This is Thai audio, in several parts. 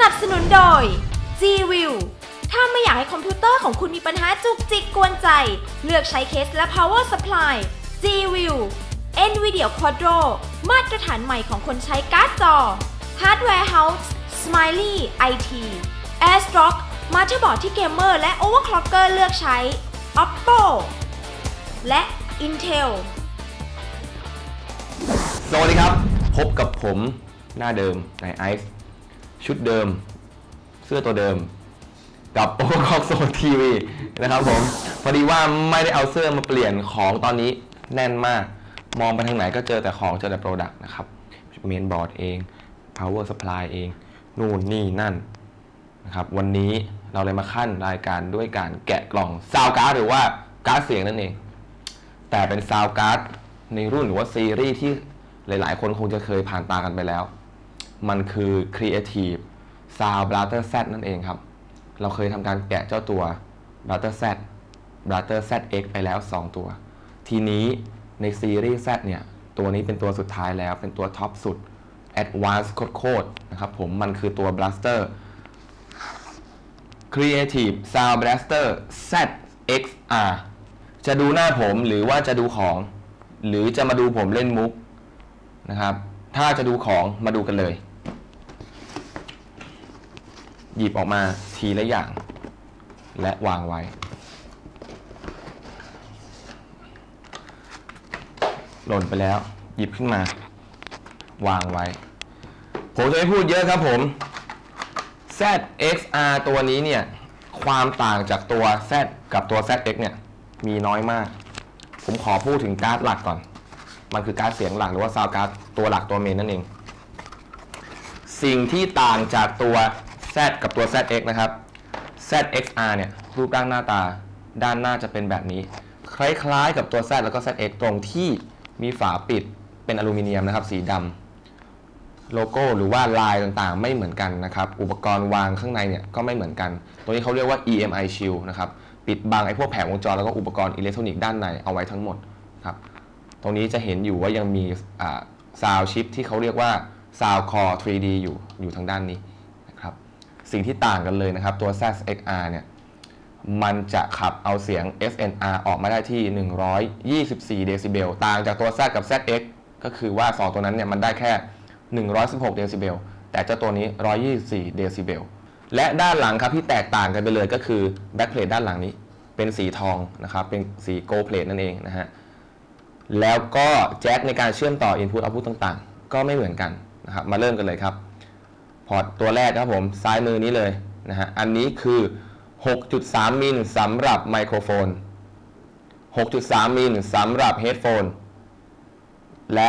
นับสนุนโดย G-View ถ้าไม่อยากให้คอมพิวเตอร์ของคุณมีปัญหาจุกจิกกวนใจ เลือกใช้เคสและ power supply G-View NVIDIA Quadro มาตรฐานใหม่ของคนใช้การ์ดจอ Hardware House Smiley IT AirStrock มาเตอร์บอร์ดที่เกมเมอร์และ overclocker เลือกใช้ Oppo และ Intel สวัสดีครับ พบกับผมหน้าเดิมในไอซ์ ชุดเดิม เสื้อตัวเดิม กับโอเวอร์คอกโซทีวีนะครับผมพอดีว่าไม่ได้เอาเสื้อมาเปลี่ยนของตอนนี้แน่นมาก มองไปทางไหนก็เจอแต่ของเจอแต่โปรดักต์นะครับเมนบอร์ดเอง power supply เอง นู่นนี่นั่นนะครับวันนี้เราเลยมาขั้นรายการด้วยการแกะกล่องซาวการ์ดหรือว่าการ์ดเสียงนั่นเอง แต่เป็นซาวการ์ดในรุ่นหรือว่าซีรีส์ที่หลาย ๆ คนคงจะเคยผ่านตากันไปแล้ว มันคือ Creative Sound Blaster Z นั่นเองครับ เราเคยทำการแกะเจ้าตัว Blaster Z Blaster ZX ไปแล้ว 2 ตัว ทีนี้ในซีรีส์ Z เนี่ย ตัวนี้เป็นตัวสุดท้ายแล้วเป็นตัวท็อปสุด Advanced โคตรๆนะครับผมมันคือตัว Blaster Creative Sound Blaster ZXR จะดูหน้าผมหรือว่าจะดูของ หรือจะมาดูผมเล่นมุกนะครับ ถ้าจะดูของมาดูกันเลย หยิบออกมาทีละอย่าง และวางไว้ หล่นไปแล้ว หยิบขึ้นมา วางไว้ ผมจะไม่พูดเยอะครับผม ZXR ตัวนี้เนี่ย ความต่างจากตัว Z กับตัว ZX เนี่ย มีน้อยมาก ผมขอพูดถึงการ์ดหลักก่อน มันคือการ์ดเสียงหลักหรือว่าซาวการ์ดตัวหลักตัวเมนนั่นเอง สิ่งที่ต่างจากตัว Z กับตัว ZX นะครับ ZXR เนี่ยรูปร่างหน้าตาด้านหน้าจะเป็นแบบนี้ คล้ายๆ กับตัว Z แล้วก็ ZX ตรงที่มีฝาปิดเป็นอลูมิเนียมนะครับ สีดำโลโก้หรือว่าลายต่างๆ ไม่เหมือนกันนะครับ อุปกรณ์วางข้างในเนี่ยก็ไม่เหมือนกัน ตัวนี้เขาเรียกว่า EMI Shield นะครับ ปิดบังไอ้พวกแผงวงจรแล้วก็อุปกรณ์อิเล็กทรอนิกส์ด้านในเอาไว้ทั้งหมดครับ ตรงนี้จะเห็นอยู่ว่ายังมีซาวชิปที่เขาเรียกว่า Sound Core 3D อยู่อยู่ทางด้านนี้ สิ่งที่ต่างกันเลยนะครับ ตัว ZXR เนี่ยมันจะขับเอาเสียง SNR ออกมาได้ที่ 124 เดซิเบล ต่างจากตัว Z กับ ZX ก็คือว่า 2 ตัวนั้นเนี่ยมันได้แค่ 116 เดซิเบล แต่เจ้าตัวนี้ 124 เดซิเบล และด้านหลังครับที่แตกต่างกันไปเลยก็คือแบ็คเพลทด้านหลังนี้ เป็นสีทองนะครับ เป็นสีโกลเพลทนั่นเองนะฮะ แล้วก็แจ็คในการเชื่อมต่อ Input Output ต่างๆ ก็ไม่เหมือนกันนะครับ มาเริ่มกันเลยครับ ร์ตตัวแรกครับผม ซ้ายมือนี้เลยนะฮะ อันนี้คือ 6.3 มิลสำหรับไมโครโฟน 6.3 มิลสำหรับเฮดโฟน และ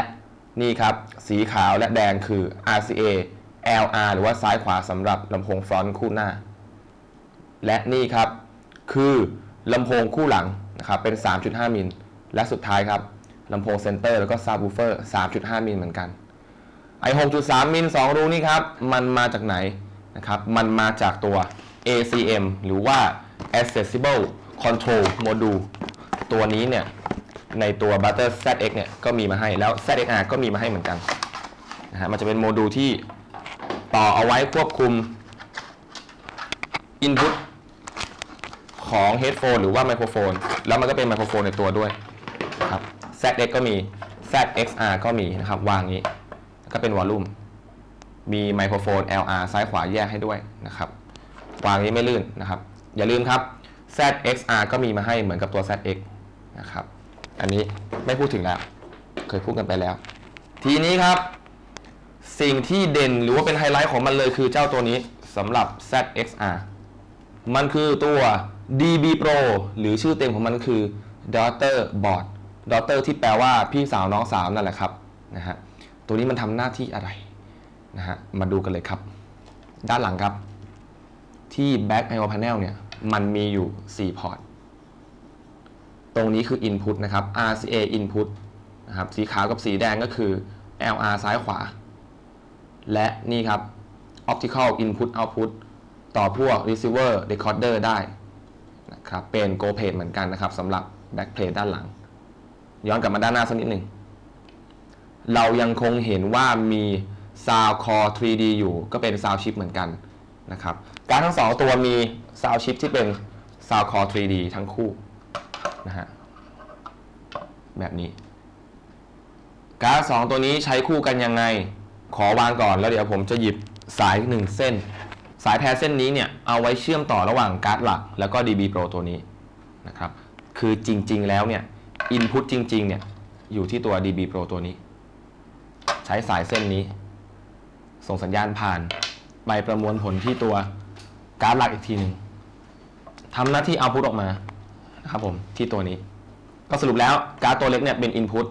นี่ครับสีขาวและแดงคือ RCA LR หรือว่าซ้ายขวาสำหรับลำโพงฟรอนต์คู่หน้า และนี่ครับคือลำโพงคู่หลังนะครับเป็น 3.5 มิล และสุดท้ายครับลำโพงเซนเตอร์แล้วก็ซับวูเฟอร์ 3.5 มิลเหมือนกัน ไอ6.3มิล2รูนี่ครับ มันมาจากไหนนะครับ มันมาจากตัว ACM หรือว่า Accessible Control Module ตัวนี้เนี่ย ในตัว Butter ZX เนี่ย ก็มีมาให้แล้ว ZXR ก็มีมาให้เหมือนกันนะฮะมันจะเป็นโมดูลที่ต่อเอาไว้ควบคุม Input ของ Headphone หรือว่าไมโครโฟน แล้วมันก็เป็นไมโครโฟนในตัวด้วยครับ ZX ก็มี ZXR ก็มีนะครับ วางอย่างนี้ ก็เป็นวอลลุ่ม มีไมโครโฟน LR ซ้ายขวาแยกให้ด้วยนะครับวางนี้ไม่ลื่นนะครับ อย่าลืมครับ ZXR ก็มีมาให้เหมือนกับตัว ZX นะครับ อันนี้ไม่พูดถึงแล้ว เคยพูดกันไปแล้ว ทีนี้ครับ สิ่งที่เด่นหรือว่าเป็นไฮไลท์ของมันเลยคือเจ้าตัวนี้สำหรับ ZXR มันคือตัว DB Pro หรือชื่อเต็มของมันคือ Daughter Board Daughter ที่แปลว่าพี่สาวน้องสาวนั่นแหละครับนะฮะ ตัวนี้มันทำหน้าที่อะไรนะฮะมาดูกันเลยครับ ด้านหลังครับ ที่ Back I/O Panel เนี่ยมันมีอยู่ 4 พอร์ต ตรงนี้คือ Input นะครับ RCA Input นะครับสีขาวกับสีแดงก็คือ LR ซ้ายขวา และนี่ครับ Optical Input Output ต่อพวก Receiver Decoder ได้นะครับเป็น Go Plate เหมือนกันนะครับสำหรับ Back Plate ด้านหลัง ย้อนกลับมาด้านหน้าสักนิดหนึ่ง เรายังคงเห็นว่ามี Sound Core 3D อยู่ก็เป็น Sound Chip เหมือนกันนะครับการทั้งสองตัวมี Sound Chip ที่เป็น Sound Core 3D ทั้งคู่นะฮะแบบนี้ การ์ดสองตัวนี้ใช้คู่กันยังไง ขอวางก่อนแล้วเดี๋ยวผมจะหยิบสายหนึ่งเส้น สายแพรเส้นนี้เนี่ยเอาไว้เชื่อมต่อระหว่างการ์ดหลัก แล้วก็ DB Pro ตัวนี้นะครับคือจริงๆแล้วเนี่ย input จริงๆเนี่ยอยู่ที่ตัว DB Pro ตัวนี้ ใช้สายเส้นนี้ ส่งสัญญาณผ่านไปประมวลผลที่ตัวการ์ดหลักอีกทีหนึ่งทำหน้าที่เอาพุตออกมานะครับผมที่ตัวนี้ ก็สรุปแล้วการ์ดตัวเล็กเนี่ยเป็น input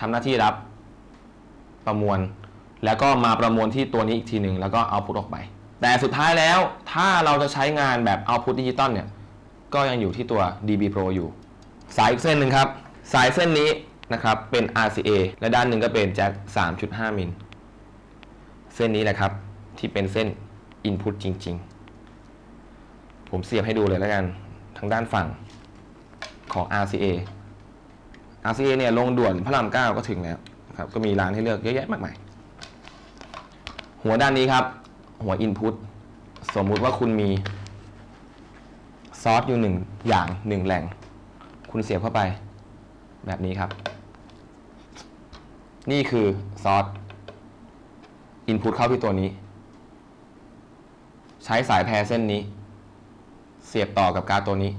ทำหน้าที่รับประมวล แล้วก็มาประมวลที่ตัวนี้อีกทีหนึ่งแล้วก็เอาพุตออกไป แต่สุดท้ายแล้วถ้าเราจะใช้งานแบบเอาพุตดิจิตอลเนี่ยก็ยังอยู่ที่ตัว DB Pro อยู่ สายอีกเส้นหนึ่งครับ สายเส้นนี้ นะครับเป็น RCA และด้านหนึ่งก็เป็นแจ็ค3.5 มิล เส้นนี้แหละครับที่เป็นเส้น Input จริง ๆ ผมเสียบให้ดูเลยแล้วกันทางด้านฝั่งของ RCA RCA เนี่ยลงด่วนพระรามเก้าก็ถึงแล้วครับก็มีร้านให้เลือกเยอะแยะมากมาย หัวด้านนี้ครับ หัว Input สมมุติว่าคุณมีซอสอยู่หนึ่งอย่างหนึ่งแหล่ง คุณเสียบเข้าไปแบบนี้ครับ นี่คือซอสอินพุตเข้าที่ตัวนี้ ใช้สายแพรเส้นนี้ เสียบต่อกับการ์ดตัวนี้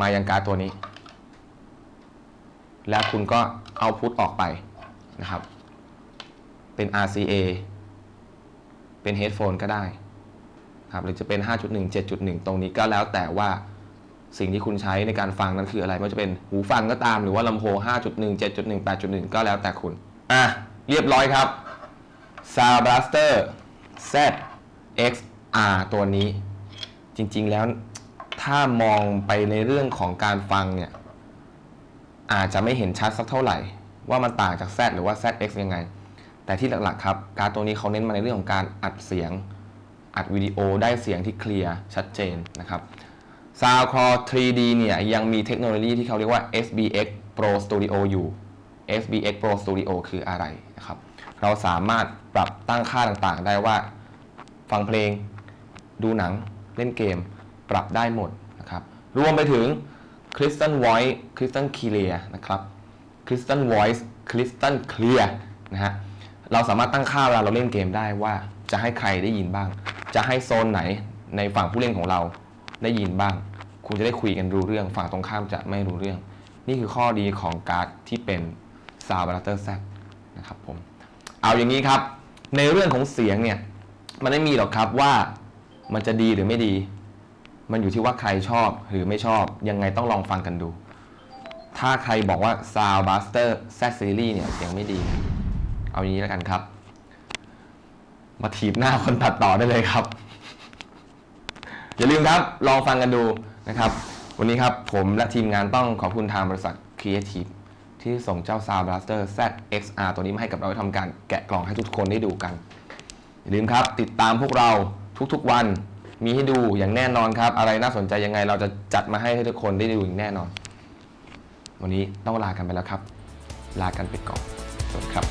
มายังการ์ดตัวนี้ แล้วคุณก็เอาพุตออกไปนะครับ เป็น RCA เป็นเฮดโฟนก็ได้ครับหรือจะเป็น 5.1 7.1 ตรงนี้ก็แล้วแต่ว่า สิ่งที่คุณใช้ในการฟังนั้นคืออะไรไม่ว่าจะเป็นหูฟังก็ตามหรือว่าลำโพง 5.1 7.1 8.1 ก็แล้วแต่คุณ อะ เรียบร้อยครับ Sound Blaster Z XR ตัวนี้ จริงๆแล้วถ้ามองไปในเรื่องของการฟังเนี่ย อาจจะไม่เห็นชัดสักเท่าไหร่ ว่ามันต่างจาก Z หรือว่า ZX ยังไง แต่ที่หลักๆครับ การตัวนี้เขาเน้นมาในเรื่องของการอัดเสียง อัดวิดีโอได้เสียงที่เคลียร์ชัดเจนนะครับ SoundCloud 3D เนี่ยยังมีเทคโนโลยีที่เขาเรียกว่า SBX Pro Studio อยู่ SBX Pro Studio คืออะไรนะครับ เราสามารถปรับตั้งค่าต่างๆ ได้ว่า ฟังเพลง ดูหนัง เล่นเกม ปรับได้หมดนะครับ รวมไปถึง Crystal Voice Crystal Clear นะครับ Crystal Voice Crystal Clear นะฮะ เราสามารถตั้งค่าเวลาเราเล่นเกมได้ว่าจะให้ใครได้ยินบ้าง จะให้โซนไหนในฝั่งผู้เล่นของเราได้ยินบ้าง คุณจะได้คุยกันรู้เรื่อง ฝั่งตรงข้ามจะไม่รู้เรื่อง นี่คือข้อดีของการ์ดที่เป็น Sound Blaster Z นะครับผมเอาอย่างนี้ครับ ในเรื่องของเสียงเนี่ยมันไม่มีหรอกครับว่ามันจะดีหรือไม่ดี มันอยู่ที่ว่าใครชอบหรือไม่ชอบ ยังไงต้องลองฟังกันดู ถ้าใครบอกว่า Sound Blaster Z Series เนี่ยเสียงไม่ดี เอาอย่างนี้แล้วกันครับ มาถีบหน้าคนตัดต่อได้เลยครับ อย่าลืมครับ ลองฟังกันดู นะครับ วันนี้ครับผมและทีมงานต้องขอบคุณทางบริษัท Creative ที่ส่งเจ้า Sound Blaster ZXR ตัวนี้มาให้กับเราทำการแกะกล่องให้ทุกคนได้ดูกัน อย่าลืมครับ ติดตามพวกเราทุกๆวันมีให้ดูอย่างแน่นอนครับ อะไรน่าสนใจยังไงเราจะจัดมาให้ทุกคนได้ดูอย่างแน่นอน วันนี้ต้องลากันไปแล้วครับ ลากันไปก่อนสวัสดีครับ